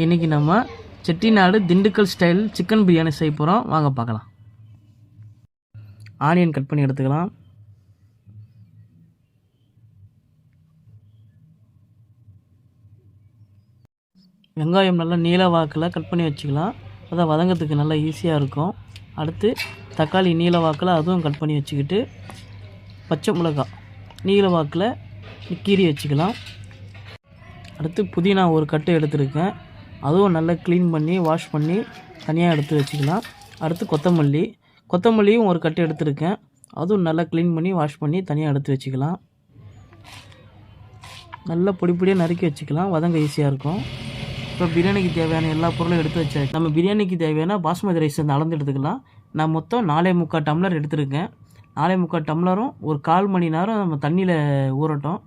இன்றைக்கி நம்ம Chettinad Dindigul style chicken biryani செய்ய போகிறோம் வாங்க பார்க்கலாம். ஆனியன் கட் பண்ணி எடுத்துக்கலாம். வெங்காயம் நல்லா நீல வாக்கில் கட் பண்ணி வச்சுக்கலாம். அதை வதங்கிறதுக்கு நல்லா ஈஸியாக இருக்கும். அடுத்து தக்காளி நீல வாக்கில் அதுவும் கட் பண்ணி வச்சுக்கிட்டு பச்சை மிளகாய் நீல வாக்கில் கீறி வச்சுக்கலாம். அடுத்து புதினா ஒரு கட்டு எடுத்துருக்கேன். அதுவும் நல்லா க்ளீன் பண்ணி வாஷ் பண்ணி தனியாக எடுத்து வச்சுக்கலாம். அடுத்து கொத்தமல்லி. கொத்தமல்லியும் ஒரு கட்டு எடுத்துருக்கேன். அதுவும் நல்லா க்ளீன் பண்ணி வாஷ் பண்ணி தனியாக எடுத்து வச்சுக்கலாம். நல்லா பொடி பொடியாக நறுக்கி வச்சுக்கலாம். வதங்க ஈஸியாக இருக்கும். இப்போ பிரியாணிக்கு தேவையான எல்லா பொருளும் எடுத்து வச்சாச்சு. நம்ம பிரியாணிக்கு தேவையான பாஸ்மதி ரைஸ் வந்து அளந்து எடுத்துக்கலாம். நான் மொத்தம் நாலே முக்கால் டம்ளர் எடுத்திருக்கேன். நாலே முக்கால் டம்ளரும் ஒரு கால் மணி நேரம் நம்ம தண்ணியில் ஊறட்டும்.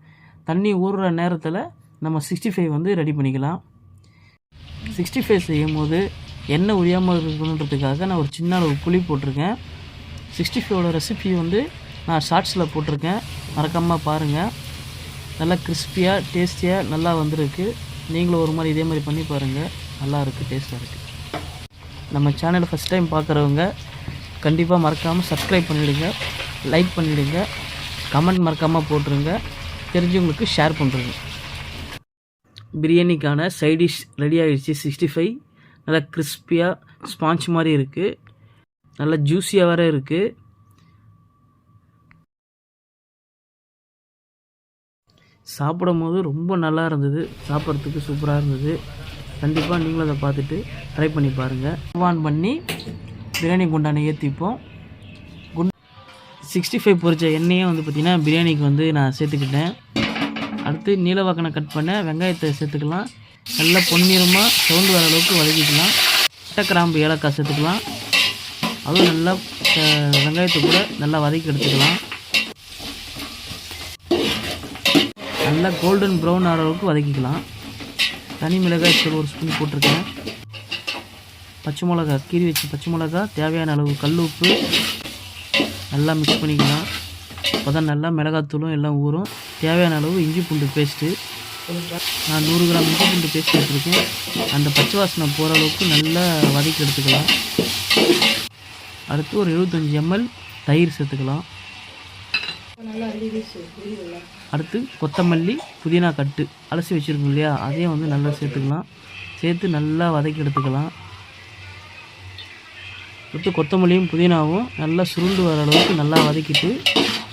தண்ணி ஊறுற நேரத்தில் நம்ம சிக்ஸ்டி ஃபைவ் வந்து ரெடி பண்ணிக்கலாம். சிக்ஸ்டி ஃபைவ் செய்யும் போது எண்ணெய் உரியாமல் இருக்கணுன்றதுக்காக நான் ஒரு சின்ன அளவு புளி போட்டிருக்கேன். சிக்ஸ்டி ஃபைவோட ரெசிபி வந்து நான் ஷார்ட்ஸில் போட்டிருக்கேன். மறக்காமல் பாருங்கள் நல்லா கிறிஸ்பியாக டேஸ்டியாக நல்லா வந்திருக்கு. நீங்களும் ஒரு மாதிரி இதே மாதிரி பண்ணி பாருங்கள் நல்லா இருக்குது டேஸ்ட்டாக இருக்குது நம்ம சேனலை ஃபஸ்ட் டைம் பார்க்குறவங்க கண்டிப்பாக மறக்காமல் சப்ஸ்கிரைப் பண்ணிவிடுங்க லைக் பண்ணிவிடுங்க கமெண்ட் மறக்காமல் போட்டுருங்க. தெரிஞ்சவங்களுக்கு ஷேர் பண்ணுறேங்க பிரியாணிக்கான சைட் டிஷ் ரெடி ஆகிடுச்சு சிக்ஸ்டி ஃபைவ் நல்லா கிறிஸ்பியாக ஸ்பாஞ்ச் மாதிரி இருக்குது நல்லா ஜூஸியாக வேறு இருக்குது சாப்பிடும் போது ரொம்ப நல்லா இருந்தது. சாப்பிட்றதுக்கு சூப்பராக இருந்தது. கண்டிப்பாக நீங்களும் அதை பார்த்துட்டு ட்ரை பண்ணி பாருங்கள் ஆன் பண்ணி பிரியாணி குண்டானை ஏற்றிப்போம் குண் சிக்ஸ்டி ஃபைவ் பொரிச்ச எண்ணெயே வந்து பார்த்திங்கன்னா பிரியாணிக்கு வந்து நான் சேர்த்துக்கிட்டேன். அடுத்து நீலவாக்கனை கட் பண்ண வெங்காயத்தை சேர்த்துக்கலாம். நல்லா பொன்னிறமாக சவுண்டு வர அளவுக்கு வதக்கிக்கலாம். பட்டை கிராம்பு ஏலக்காய் சேர்த்துக்கலாம். அதுவும் நல்லா வெங்காயத்தை கூட நல்லா வதக்கி எடுத்துக்கலாம். நல்லா கோல்டன் ப்ரௌன் ஆகிற அளவுக்கு வதக்கிக்கலாம். தனி மிளகாய் தூள் ஒரு ஸ்பூன் போட்டிருக்கேன். பச்சை மிளகா கீறி வச்சு பச்சை மிளகா தேவையான அளவு கல் உப்பு. நல்லா மிக்ஸ் பண்ணிக்கலாம். அப்போ தான் நல்லா மிளகாத்தூளும் எல்லாம் ஊறும். தேவையான அளவு இஞ்சி பூண்டு பேஸ்ட்டு. நான் நூறு கிராம் இஞ்சி பூண்டு பேஸ்ட் எடுத்துருக்கேன். அந்த பச்சை வாசனை போகிற அளவுக்கு நல்லா வதக்கி எடுத்துக்கலாம். அடுத்து ஒரு எழுபத்தஞ்சி எம்எல் தயிர் சேர்த்துக்கலாம். அடுத்து கொத்தமல்லி புதினா கட்டு அலசி வச்சுருக்கோம் இல்லையா? அதையும் வந்து நல்லா சேர்த்துக்கலாம். சேர்த்து நல்லா வதக்கி எடுத்துக்கலாம். அடுத்து கொத்தமல்லியும் புதினாவும் நல்லா சுருண்டு வர அளவுக்கு நல்லா வதக்கிட்டு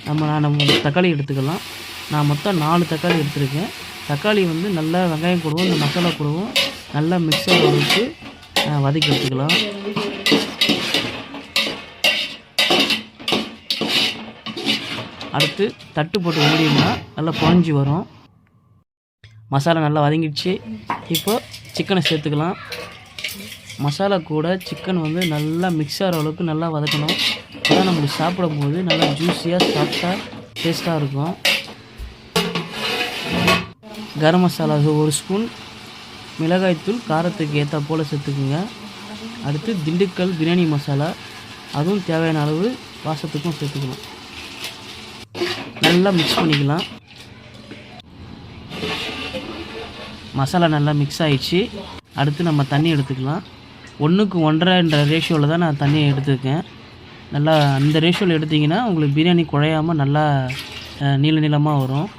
நம்ம நான் நம்ம தக்காளி எடுத்துக்கலாம். நான் மொத்தம் நாலு தக்காளி எடுத்திருக்கேன். தக்காளி வந்து நல்லா வெங்காயம் கூடவும் இந்த மசாலா கூடவும் நல்லா மிக்சர் வச்சு வதக்கி எடுத்துக்கலாம். அடுத்து தட்டு போட்டு மூடினா நல்லா குழஞ்சி வரும். மசாலா நல்லா வதங்கிடுச்சு. இப்போ சிக்கனை சேர்த்துக்கலாம். மசாலா கூட சிக்கன் வந்து நல்லா மிக்ஸ் ஆகிற அளவுக்கு நல்லா வதக்கணும். அதான் நம்மளுக்கு சாப்பிடும்போது நல்லா ஜூஸியாக சாஃப்டாக டேஸ்ட்டாக இருக்கும். கரம் மசாலா ஒரு ஸ்பூன் மிளகாய்த்தூள் காரத்துக்கு ஏற்ற போல் சேர்த்துக்குங்க. அடுத்து திண்டுக்கல் பிரியாணி மசாலா அதுவும் தேவையான அளவு வாசத்துக்கும் சேர்த்துக்கலாம். நல்லா மிக்ஸ் பண்ணிக்கலாம். மசாலா நல்லா மிக்ஸ் ஆகிடுச்சு அடுத்து நம்ம தண்ணி எடுத்துக்கலாம். ஒன்றுக்கு ஒன்றரைன்ற ரேஷியோவில் தான் நான் தண்ணியை எடுத்துருக்கேன். நல்லா அந்த ரேஷியோவில் எடுத்திங்கன்னா உங்களுக்கு பிரியாணி குழையாமல் நல்லா நீள நீளமாக வரும்.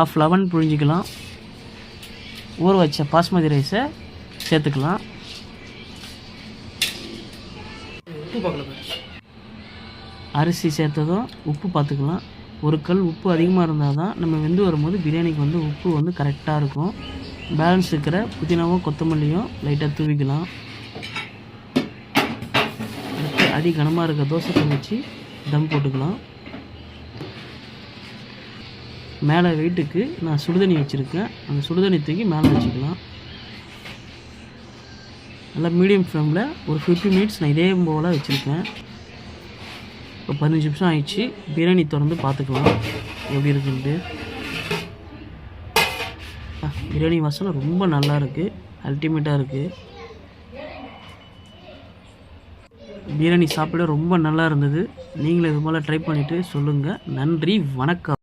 ஆஃப் லெமன் புழிஞ்சிக்கலாம். ஊற வச்ச பாஸ்மதி ரைஸை சேர்த்துக்கலாம். அரிசி சேர்த்ததும் உப்பு பார்த்துக்கலாம். ஒரு கல் உப்பு அதிகமாக இருந்தால் தான் நம்ம வெந்து வரும்போது பிரியாணிக்கு வந்து உப்பு வந்து கரெக்டாக இருக்கும். பேலன்ஸ் இருக்கிற புதினாவும் கொத்தமல்லியும் லைட்டாக தூவிக்கலாம். அடி கனமாக இருக்க தோசை வச்சு தம் போட்டுக்கலாம். மேலே வெயிட்டுக்கு நான் சுடுதண்ணி வச்சுருக்கேன். அந்த சுடுதண்ணி தூக்கி மேலே வச்சுக்கலாம். நல்லா மீடியம் ஃப்ளேமில் ஒரு ஃபிஃப்டி மினிட்ஸ் நான் இதே போல் வச்சுருக்கேன். இப்போ பதினஞ்சு நிமிஷம் ஆயிடுச்சு. பிரியாணி திறந்து பார்த்துக்கலாம். எப்படி இருக்குன்ட்டு. பிரியாணி வாசனை ரொம்ப நல்லா இருக்குது அல்டிமேட்டாக இருக்குது பிரியாணி சாப்பிட ரொம்ப நல்லா இருந்தது. நீங்களும் இது போல் ட்ரை பண்ணிவிட்டு சொல்லுங்கள் நன்றி வணக்கம்.